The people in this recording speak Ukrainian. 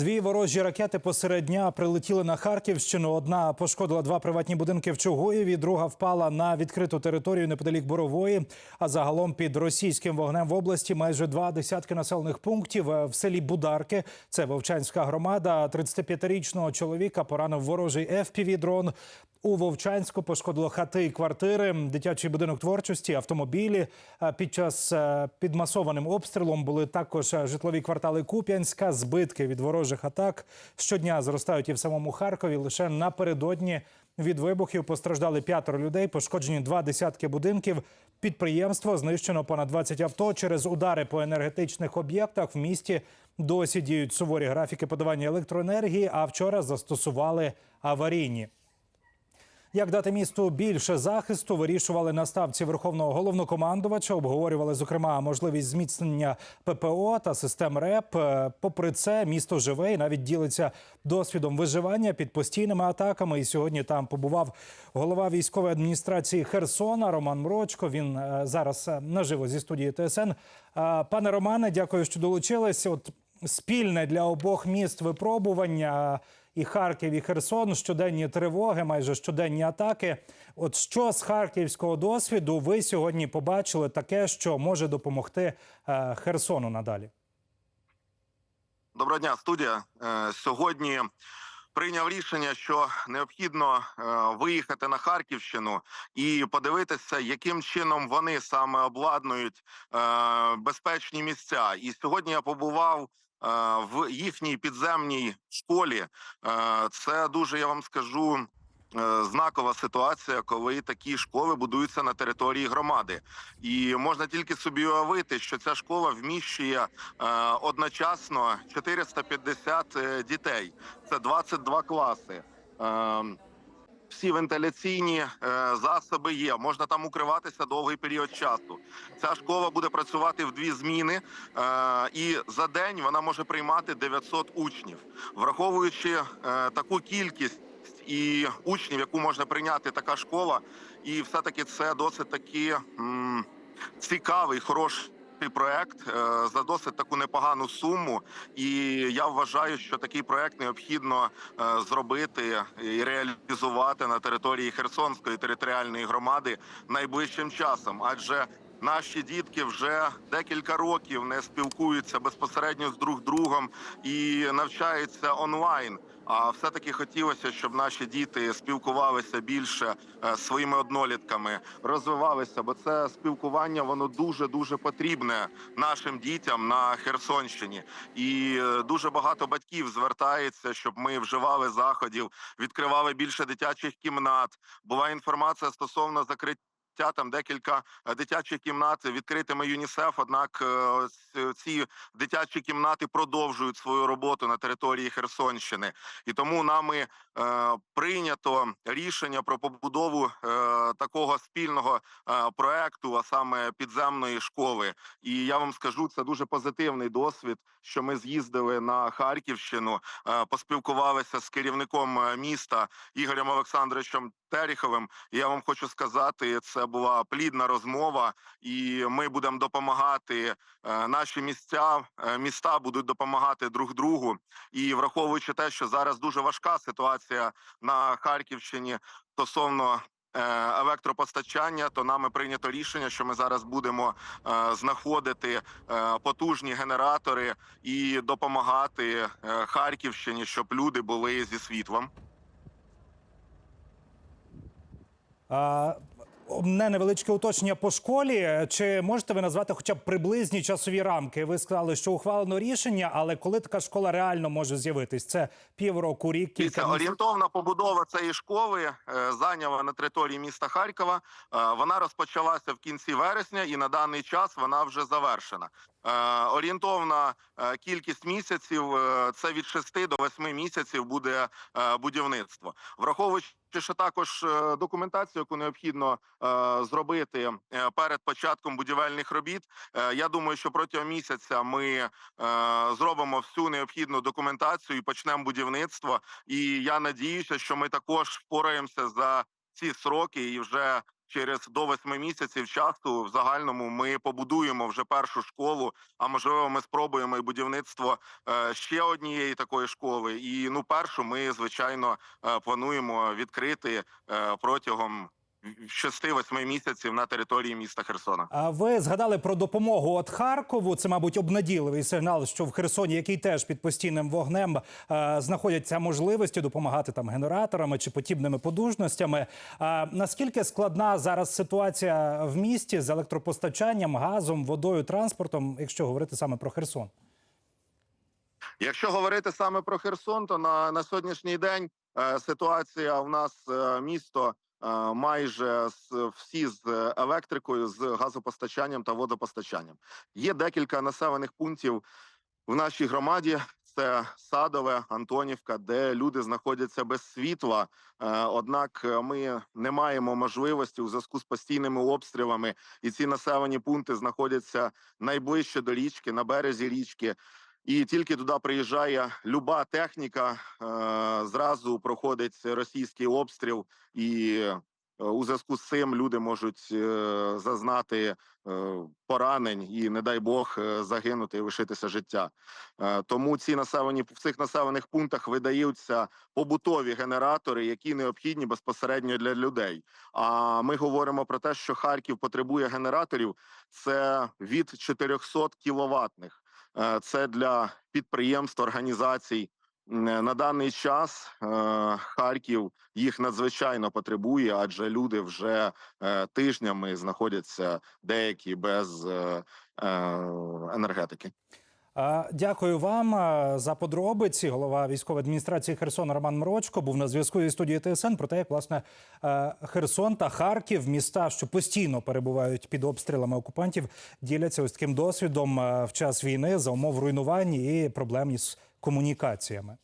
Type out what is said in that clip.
Дві ворожі ракети посеред дня прилетіли на Харківщину. Одна пошкодила два приватні будинки в Чугуєві, друга впала на відкриту територію неподалік Борової. А загалом під російським вогнем в області майже два десятки населених пунктів Е, в селі Бударки. Це Вовчанська громада. 35-річного чоловіка поранив ворожий fpv дрон У Вовчанську пошкодило хати і квартири, дитячий будинок творчості, автомобілі. Е, Під час е, під масованим обстрілом були також е, житлові квартали Куп'янська, збитки від ворожих атак. Щодня зростають і в самому Харкові. Лише напередодні від вибухів постраждали п'ятеро людей, пошкоджені два десятки будинків. Підприємство знищено понад 20 авто через удари по енергетичних об'єктах. В місті досі діють суворі графіки подавання електроенергії. А вчора застосували аварійні. Як дати місту більше захисту, вирішували на ставці верховного головнокомандувача. Обговорювали зокрема можливість зміцнення ППО та систем РЕП. Е, Попри це, місто живе і навіть ділиться досвідом виживання під постійними атаками. І сьогодні там побував голова військової адміністрації Херсона Роман Мрочко. Він е, зараз е, наживо зі студії ТСН. Пане Романе, дякую, що долучились. От спільне для обох міст випробування. І Харків, і Херсон, щоденні тривоги, майже щоденні атаки. От що з харківського досвіду ви сьогодні побачили таке, що може допомогти е, Херсону надалі? Доброго дня, студія. Е, Сьогодні прийняв рішення, що необхідно е, виїхати на Харківщину і подивитися, яким чином вони саме обладнують безпечні місця. І сьогодні я побував. В їхній підземній школі це дуже я вам скажу е, знакова ситуація, коли такі школи будуються на території громади, і можна тільки собі уявити, що ця школа вміщує е, одночасно 450 е, дітей. Це 22 класи. Е, всі вентиляційні е, засоби є. Можна там укриватися довгий період часу. Ця школа буде працювати в дві зміни, е, і за день вона може приймати 900 учнів, враховуючи е, таку кількість. І учнів, яку можна прийняти така школа, і все таки це досить таки м, цікавий, хороший проект е, за досить таку непогану суму. І я вважаю, що такий проект необхідно е, зробити і реалізувати на території Херсонської територіальної громади найближчим часом, адже Наші дітки вже декілька років не спілкуються безпосередньо з друг другом і навчаються онлайн. А все таки хотілося, щоб наші діти спілкувалися більше е, своїми однолітками, розвивалися, бо це спілкування воно дуже дуже потрібне нашим дітям на Херсонщині. І е, дуже багато батьків звертається, щоб ми вживали заходів, відкривали більше дитячих кімнат. Була інформація стосовно закриття. Там декілька е, дитячих кімнат відкритими ЮНІСЕФ. Однак е, ці дитячі кімнати продовжують свою роботу на території Херсонщини, і тому нами е, прийнято рішення про побудову е, такого спільного е, проекту, а саме підземної школи. І я вам скажу, це дуже позитивний досвід, що ми з'їздили на Харківщину, е, поспілкувалися з керівником е, міста Ігорем Олександровичем Тереховим. І я вам хочу сказати, це була плідна розмова, і ми будемо допомагати. е, Наші місця е, міста будуть допомагати друг другу. І враховуючи те, що зараз дуже важка ситуація на Харківщині стосовно. е, Електропостачання, то нами прийнято рішення, що ми зараз будемо знаходити потужні генератори і допомагати Харківщині, щоб люди були зі світлом. Мене невеличке уточнення по школі. Чи можете ви назвати хоча б приблизні часові рамки? Ви сказали, що ухвалено рішення, але коли така школа реально може з'явитись? Це півроку, рік, кілька місяців? орієнтовна побудова цієї школи е, зайняла на території міста Харкова. Е, Вона розпочалася в кінці вересня, і на даний час вона вже завершена. Е, Орієнтовна кількість місяців це від 6 до 8 місяців буде будівництво, враховуючи. Що також е, документацію, яку необхідно е, зробити е, перед початком будівельних робіт. Я думаю, що протягом місяця ми зробимо всю необхідну документацію і почнемо будівництво. І я надіюся, що ми також впораємося за ці сроки і вже через до восьми місяців часу в загальному ми побудуємо вже першу школу. А можливо, ми спробуємо і будівництво е, ще однієї такої школи. І ну, першу ми звичайно е, плануємо відкрити е, протягом 6-8 місяців на території міста Херсона. А ви згадали про допомогу от Харкову. Це, мабуть, обнадійливий сигнал, що в Херсоні, який теж під постійним вогнем е, знаходяться можливості допомагати там генераторами чи подібними подужностями. А наскільки складна зараз ситуація в місті з електропостачанням, газом, водою, транспортом, якщо говорити саме про Херсон? Якщо говорити саме про Херсон, то на, на сьогоднішній день е, ситуація у нас е, місто майже всі з електрикою, з газопостачанням та водопостачанням. Є декілька населених пунктів в нашій громаді. Це Садове, Антонівка, де люди знаходяться без світла. Е, Однак е, ми не маємо можливості у зв'язку з постійними обстрілами, і ці населені пункти знаходяться найближче до річки, на березі річки. І тільки туди приїжджає люба техніка, е, зразу проходить російський обстріл, і е, у зв'язку з цим люди можуть е, зазнати поранень і, не дай Бог, загинути і лишитися життя. Тому ці населені в цих населених пунктах видаються побутові генератори, які необхідні безпосередньо для людей. А ми говоримо про те, що Харків потребує генераторів. Це від 400 кіловатних. Е, Це для підприємств, організацій. Е, На даний час е, Харків їх надзвичайно потребує, адже люди вже тижнями знаходяться деякі без енергетики. Дякую вам за подробиці. Голова військової адміністрації Херсона Роман Мрочко був на зв'язку із студією ТСН про те, як власне е, Херсон та Харків, міста, що постійно перебувають під обстрілами окупантів, діляться ось таким досвідом е, в час війни за умов руйнувань і проблем із комунікаціями.